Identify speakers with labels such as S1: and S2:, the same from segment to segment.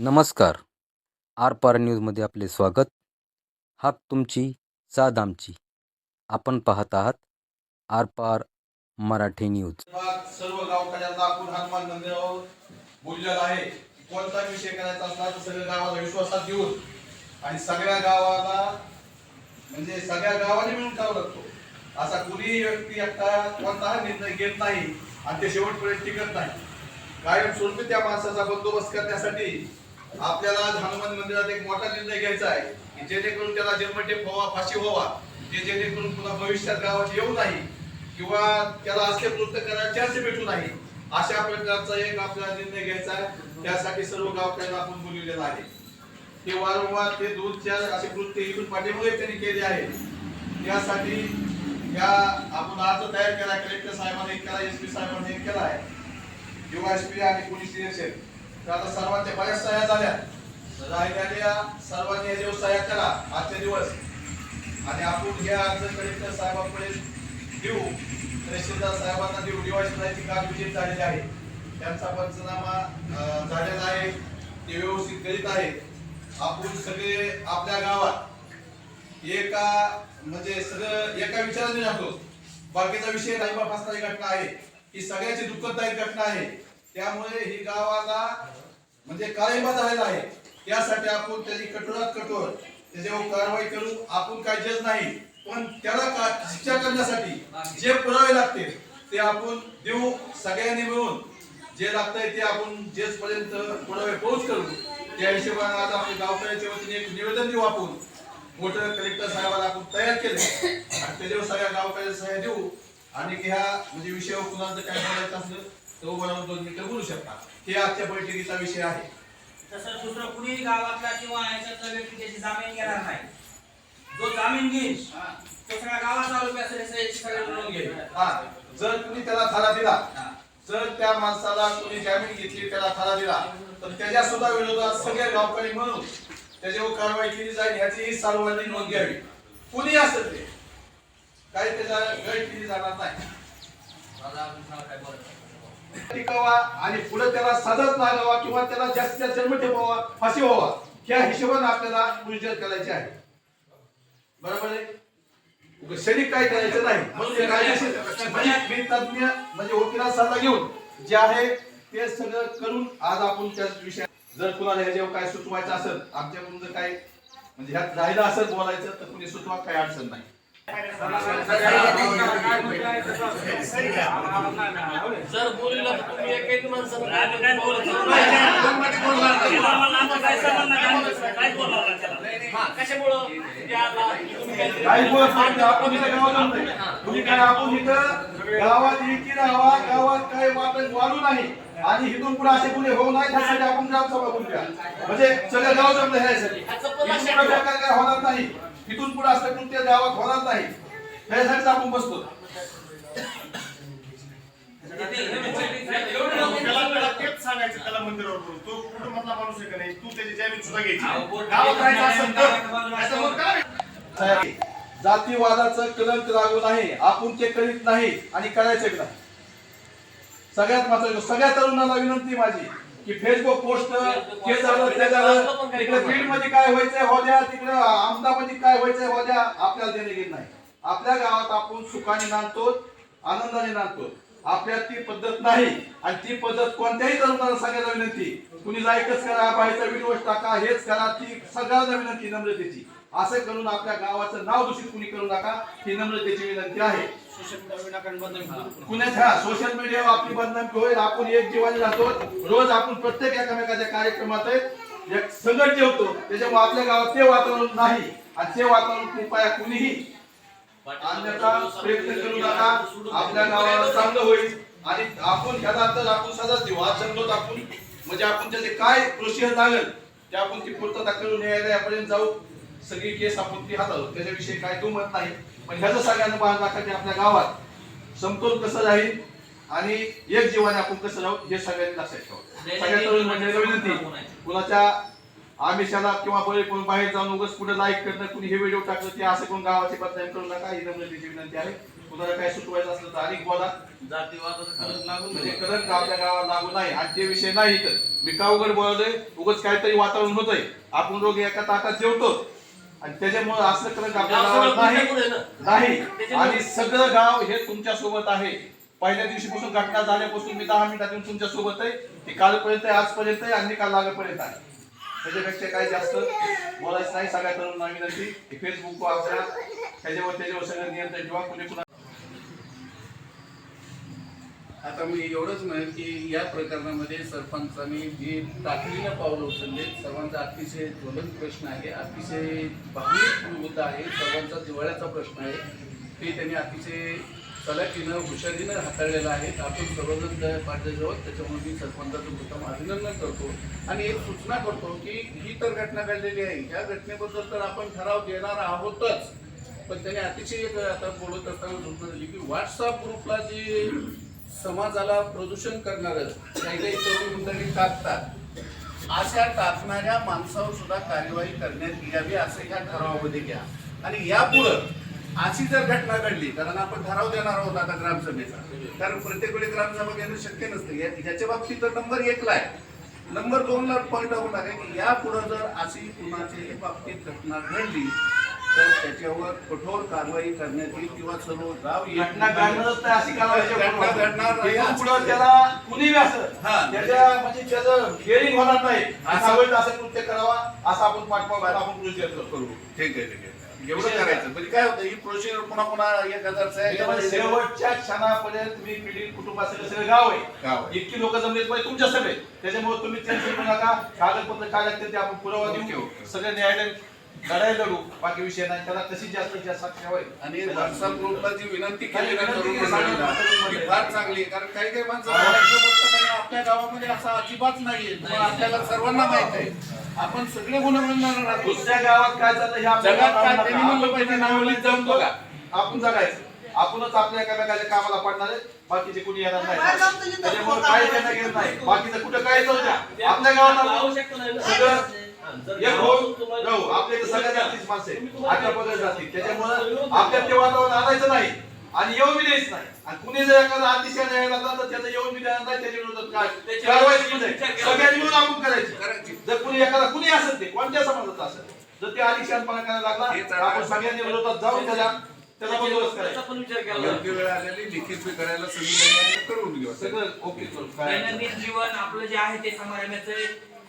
S1: नमस्कार. आर पार न्यूजमध्ये आपले स्वागत. हाक तुमची साद आमची. आपण पाहत आहात आर पार मराठी न्यूज.
S2: सर्व गावकऱ्यांना आपण हनुमान मंदिरावर हो. बोललेलं आहे. कोणता विषय करायचा असला तर सगळ्या गावाला विश्वासात घेऊन आणि सगळ्या गावाला म्हणजे सगळ्या गावाने मिळून करावा लागतो. असा कुणीही व्यक्ती आता कोणताही निर्णय घेत नाही आणि ते शेवटपर्यंत टिकत नाही. कायमस्वरूपी त्या माणसाचा बंदोबस्त करण्यासाठी आपल्याला हनुमान मंदिरात एक मोठा निर्णय घ्यायचा आहे की जेणेकरून त्याला जन्मठेप व्हावा फाशी व्हावा जे जेणेकरून पुन्हा भविष्यात गावात येऊ नाही किंवा त्याला असे कृत्य करायला चान्स भेटू नाही अशा प्रकारचा एक आपल्याला निर्णय घ्यायचा आहे. त्यासाठी सर्व गावकऱ्यांना आपण बोलविलेला आहे. ते वारंवार ते दोन चार असे कृत्य इथून पाठीमुळे त्यांनी केले आहे. त्यासाठी या आपण अर्ज तयार केला कलेक्टर साहेबांनी केला एस पी साहेबांनी केला आहे. किंवा एस पी आणि पोलीस डिरेक्शन आता सर्वांच्या बऱ्याच सह्या झाल्या. राहिलेल्या सर्वांनी दिवस सह्या करा. आजचे दिवस. आणि आपण हे अर्ज कलेक्टर साहेबांकडे देऊ. तहसीलदार साहेबांना देऊ. निवासी काम विजिट झालेली आहे. त्यांचा पंचनामा झालेला आहे. ते व्यवस्थित करीत आहे आपण सगळे आपल्या गावात एका म्हणजे सगळं एका विचाराने राहतो. बाकीचा विषय राहिबाप फासणारी घटना आहे. ही सगळ्याची दुःखदायक घटना आहे. त्यामुळे ही गावाला म्हणजे काळीबा झालेला आहे. त्यासाठी आपण त्याची कठोरात कठोर त्याच्यावर कारवाई करू. आपण काय जज नाही पण त्याला का- शिक्षा करण्यासाठी जे पुरावे लागतील ते आपण देऊ सगळ्यांनी मिळून. जे लागतंय ते आपण जेच पर्यंत पुरावे पोहोच करू त्या हिशोबाने आज आपण गावकऱ्याच्या वतीने एक निवेदन देऊ आपण. मोठं कलेक्टर साहेबाला आपण तयार केले आणि त्याच्यावर सगळ्या गावकऱ्या सहाय्या देऊ. आणि ह्या म्हणजे विषयावर कुणाचं काय बोलायचं असलं तर उभं दोन मिनिटं बोलू शकता. हे आजच्या बैठकीचा विषय आहे.
S3: तसं दुसरं कुणी गावातला किंवा ह्याच्यातला व्यक्ती त्याची जामीन घेणार नाही. जो जामीन घेईल तो सगळ्या गावाचा सगळे मिळून घेईल
S2: हा. जर तुम्ही त्याला थारा दिला
S3: हा.
S2: जर त्या माणसाला तुम्ही जामीन घेतली त्याला थारा दिला तर त्याच्या सुद्धा विरोधात सगळे गावकरी म्हणून त्याच्यावर कारवाई केली जाईल ह्याचीही सार्वजनिक नोंद घ्यावी. कुणी असेल ते काही त्याच्या गैर केली जाणार नाही. टिकावा आणि पुढे त्याला सजाच लागावा किंवा त्याला जास्तीत जास्त जन्म ठेवावा फाशी व्हावा. या हिशोबाने आपल्याला पुरुषार करायचे आहे. बरोबर आहे? शरीर काय करायचं नाही. म्हणून कायदेशीर म्हणजे तज्ञ म्हणजे वकिला सल्ला घेऊन जे आहे ते सगळं करून आज आपण त्या विषय जर कुणाला ह्याच्यावर काय सुचवायचं असेल आमच्याकडून जर काय म्हणजे ह्यात राहिलं असेल बोलायचं तर कुणी सुचवा काही अडचण नाही.
S4: जर बोललं तर तुम्ही माणसाला
S3: काय बोलत काय?
S4: हा कशामुळं?
S2: काही बोलत नाही आपण इथं गावात नाही. तुम्ही काय आपण इथं गावात एकी राहावा गावात काय वाटत वाढू नाही. आणि इथून पुढे असे गुन्हे होऊ नाही त्यासाठी आपण ग्रामसभा बोलूया म्हणजे सगळं गाव जमलं ह्यासाठी इथून पुढे काय होणार नाही? इथून पुढे असं कृत्य गावात होणार नाही? त्यासाठी आपण बसतो
S5: तेच सांगायचं त्याला मंदिरावर बोलून. तो कुटुंबातला माणूस आहे का नाही तू त्याची जमीन सुद्धा घ्यायची गावात राहायचं असेल तर नाहीतर मग काय?
S2: जातीवादाचं कलंक लागू नाही आपण ते करीत नाही आणि करायचं बी नाही सगळ्यात महत्वाचं सगळ्या तरुणाला विनंती माझी की फेसबुक पोस्ट हे झालं ते झालं तिकडे फील्डमध्ये काय व्हायचंय हो द्या तिकडे अहमदाबाद काय व्हायचंय हो द्या आपल्याला देणे गेलं नाही आपल्या गावात आपण सुखाने नांदतो आनंदाने नांदतो आपल्यात ती पद्धत नाही आणि ती पद्धत कोणत्याही तरुणाला सांगायला विनंती कुणी लाईकच करा बाहेरचा व्हिडिओ टाका हेच करा ती सगळ्यांना विनंती नम्रतेची. असं करून आपल्या गावाचं नाव दूषित कुणी करू नका ही नम्रतेची विनंती आहे. कुणाच्या सोशल मीडियावर आपली बदनामी होईल आपण एक जीवाने राहतो. रोज आपण प्रत्येक एकामेकाच्या कार्यक्रमात एक संघट जेवतो त्याच्यामुळे आपल्या गावात ते वातावरण नाही. आणि ते वातावरण कृपया कुणीही अन्यथा प्रयत्न करू नका. आपल्या गावाला चांगलं होईल. आणि आपण ह्याला तर आपण सदाच देऊ आज जमलो आपण. म्हणजे आपण त्याचे काय प्रोसिजर लागेल ते आपण ती पूर्तता करून न्यायालयापर्यंत जाऊ. सगळी केस आपण ती हाताळू. त्याच्याविषयी काय दुमत नाही. पण ह्याचं सगळ्यांना राखा की आपल्या गावात समतोल कसं राहील आणि एक जीवाने आपण कसं राहू हे सगळ्यांनी लक्षात ठेवा. सगळ्या तरुण मंडळीला विनंती. कुणाच्या आमिषाला किंवा बळी कोण बाहेर जाऊन उगाच कुठे लाईक करणं कुणी हे व्हिडिओ टाकलं ते असं कोण गावाची बदनामी करू नका. ही नम्रतेची विनंती आहे. कुणाला काय सुचवायचं असलं तर अधिक बोला. म्हणजे आपल्या गावाला लागू नाही. आणि ते विषय नाही तर मी का उघड बोललोय उगाच काहीतरी वातावरण होतंय. आपण रोग एका ताटात जेवतो. आणि त्याच्यामुळे असलं कलंक आपल्या गावात नाही. आणि सगळं गाव हे तुमच्यासोबत आहे. पहिल्या दिवशीपासून घटना झाल्यापासून मी दहा मिनिटात येऊन तुमच्यासोबत आहे. ती कालपर्यंत आहे आजपर्यंत आहे आणि काल लागेपर्यंत आहे. त्याच्यापेक्षा काही जास्त बोलायचं नाही सगळ्या तरुण विनंती फेसबुक वापरा त्याच्यावर त्याच्यावर सगळं नियंत्रण ठेवा कुणी कुणा
S6: आता मी एवढंच म्हणेन की या प्रकरणामध्ये सरपंचांनी जे तातडीनं पावलं उचलले सर्वांचा अतिशय ज्वलंत प्रश्न आहे अतिशय भावनिक मुद्दा आहे सर्वांचा जिव्हाळ्याचा प्रश्न आहे. ते त्यांनी अतिशय सलाखीनं हुशारीनं हाताळलेला आहे. आपण सर्वजण त्या पाठीजवळ त्याच्यामुळे मी सरपंचाचं उत्तम अभिनंदन करतो. आणि एक सूचना करतो की ही तर घटना घडलेली आहे. या घटनेबद्दल तर आपण ठराव देणार आहोतच. पण त्याने अतिशय एक आता बोलत असताना सूचना दिली की व्हॉट्सअप ग्रुपला जे समाजाला प्रदूषण करणारं काही काही तरुण मंडळी टाकतात अशा टाकणाऱ्या माणसावर सुद्धा कार्यवाही करण्यात यावी असं ह्या ठरावामध्ये घ्या. आणि यापुढं अशी जर घटना घडली कारण आपण ठराव देणार आहोत आता ग्रामसभेचा कारण प्रत्येक वेळी ग्रामसभा घेणं शक्य नसतं. या- ह्याच्या बाबतीत तर नंबर एकला आहे नंबर दोन ला पॉईंट होणार आहे की यापुढं जर अशी कुणाची बाबतीत घटना घडली तर त्याच्यावर कठोर कारवाई करण्यात येईल किंवा सर्व गाव.
S2: घटना घडणारच नाही. अशी
S6: घटना घडणार
S2: पुढं त्याला कुणी
S6: हा.
S2: त्याच्या म्हणजे त्याचं हिअरिंग होणार नाही.
S6: असं-
S2: असा असं कृत्य करावा असं आपण पाठवा आपण प्रोसिजर करू.
S6: ठीक आहे ठीक आहे. एवढं करायचं. म्हणजे काय होतं ही प्रोसिजर पुन्हा पुन्हा एक हजारचं आहे
S2: त्याच्यामध्ये शेवटच्या क्षणापर्यंत मी पीडित कुटुंबासह सगळं गाव
S6: गाव
S2: आहे.
S6: आहे.
S2: इतकी लोक जमलेत पाहिजे तुमच्या सगळे. त्याच्यामुळे तुम्ही टेन्शन करू नका. कागदपत्र काय लागते ते आपण पुरावा
S6: ओके,
S2: देऊ.
S6: ओके.
S2: सगळे न्यायालय लढाई लढू. बाकी विषय नाही. त्याला कशी जास्तीत जास्त साक्ष
S6: आणि व्हॉट्सअप ग्रुपला जी विनंती केली ना तरुण मंडळीला. ती फार चांगली आहे. कारण काही काही माणसं बोलायचं बघतात आणि आपल्या गावामध्ये असं अजिबात नाहीये. तुम्हाला आपल्याला सर्वांना माहीत आहे. आपण सगळे गुन्हेगार राहतो
S2: दुसऱ्या गावात काय चाललं हे आपल्याला
S6: जगात काय
S2: कळू नका.
S6: त्यांनी म्हणलं पाहिजे,
S2: आपण
S6: नावलीत जाऊन बघा.
S2: आपण जगायचं. आपणच आपल्या एकामेकाच्या कामाला पडणार आहे बाकीचे कुणी येणार नाही.
S7: जाऊन.
S2: त्याच्यामुळे काय घेणं घेणं नाही. बाकीचं कुठं काय जाऊ द्या आपल्या गावात आपण
S4: नाही
S2: एक
S4: तुम्हाला-
S2: राहू आपल्या इथं सगळ्यात जास्तीच माणसं
S4: तुम्ही
S2: आहे
S4: तुम्हाला-
S2: आता पगड जातील त्याच्यामुळं आपल्या ते वातावरण आणायचं नाही. आणि येऊन बी द्यायचं नाही. आणि कुणी जर एखादा अतिशय न्याय लागला तर त्याचं येऊन बी द्यायला नाही त्याच्या विरोधात काय?
S4: त्याच्या
S2: कारवाई
S4: केला
S2: सगळ्यांनी मिळून आपण करायची. जर कुणी एखादा कुणी असेल ते कोणत्या समाजाचा असेल जर ते अलिशानपणा करायला लागला आपण सगळ्यांनी विरोधात जाऊन त्याला त्याचा बंदोबस्त
S4: त्याचा
S2: करायचा.
S4: पण विचार केला
S6: योग्य वेळ आलेली लिखित बी करायला संधी नाही आहे, करून घेऊ.
S2: सगळं ओके करू काय
S3: दैनंदिन जीवन आपलं जे आहे ते समारंभाचं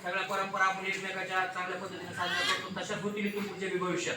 S3: सगळ्या परंपरा आपण एकमेकाच्या चांगल्या पद्धतीने साजऱ्या करतो तशाच होतील पुढच्या भविष्यात.